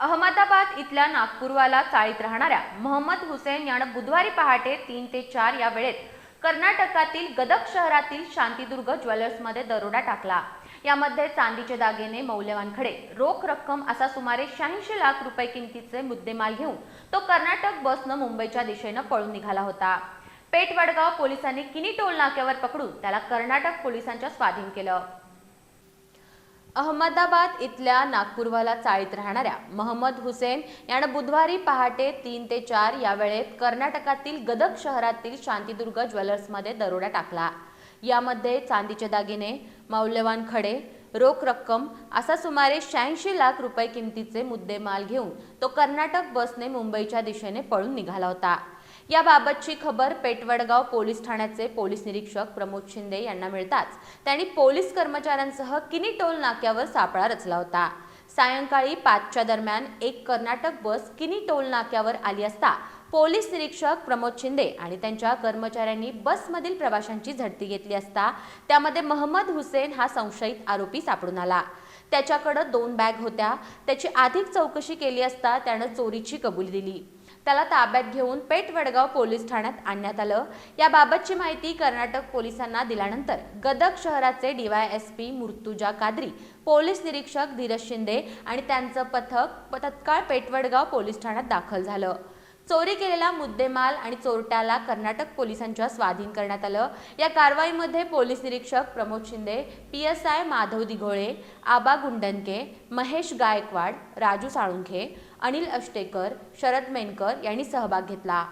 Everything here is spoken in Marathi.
अहमदाबाद इथल्या नागपूरवाला चाळीत राहणाऱ्या मोहम्मद हुसेन यानं बुधवारी पहाटे तीन ते चार या वेळेत कर्नाटकातील गदक शहरातील शांतीदुर्ग ज्वेलर्समध्ये दरोडा टाकला. यामध्ये चांदीचे दागिने मौल्यवान खडे रोख रक्कम असा सुमारे शहाऐंशी लाख रुपये किमतीचे मुद्देमाल घेऊन तो कर्नाटक बसनं मुंबईच्या दिशेनं पळून निघाला होता. पेठ वडगाव पोलिसांनी किनी टोल नाक्यावर पकडून त्याला कर्नाटक पोलिसांच्या स्वाधीन केलं. अहमदाबाद इथल्या नागपूरवाला चाळीत राहणाऱ्या महम्मद हुसेन यानं बुधवारी पहाटे तीन ते चार या वेळेत कर्नाटकातील गदग शहरातील शांतीदुर्ग ज्वेलर्समध्ये दरोडा टाकला. यामध्ये चांदीचे दागिने मौल्यवान खडे रोख रक्कम असा सुमारे शहाऐंशी लाख रुपये किमतीचे मुद्देमाल घेऊन तो कर्नाटक बसने मुंबईच्या दिशेने पळून निघाला होता. याबाबतची खबर पेटवडगाव पोलीस ठाण्याचे पोलीस निरीक्षक प्रमोद शिंदे यांना मिळताच त्यांनी पोलीस कर्मचाऱ्यांसह किनी टोल नाक्यावर सापळा रचला होता. सायंकाळी पाचच्या दरम्यान एक कर्नाटक बस किनी टोल नाक्यावर आली असता पोलीस निरीक्षक प्रमोद शिंदे आणि त्यांच्या कर्मचाऱ्यांनी बसमधील प्रवाशांची झडती घेतली असता त्यामध्ये महम्मद हुसेन हा संशयित आरोपी सापडून आला. त्याच्याकडं दोन बॅग होत्या. त्याची अधिक चौकशी केली असता त्यानं चोरीची कबुली दिली. त्याला ताब्यात घेऊन पेठ वडगाव पोलीस ठाण्यात आणण्यात आलं. याबाबतची माहिती कर्नाटक पोलिसांना दिल्यानंतर गदग शहराचे डीवायएसपी मुर्तुजा कादरी पोलीस निरीक्षक धीरज शिंदे आणि त्यांचं पथक तत्काळ पेठवडगाव पोलीस ठाण्यात दाखल झालं. चोरी केलेला मुद्देमाल आणि चोरट्याला कर्नाटक पोलिसांच्या स्वाधीन करण्यात आलं. या कारवाईमध्ये पोलीस निरीक्षक Pramod Shinde P S I Madhav Dighole Aba Gundnake Mahesh Gaikwad Raju Salunkhe Anil Ashtekar Sharad Menkar यांनी सहभाग घेतला.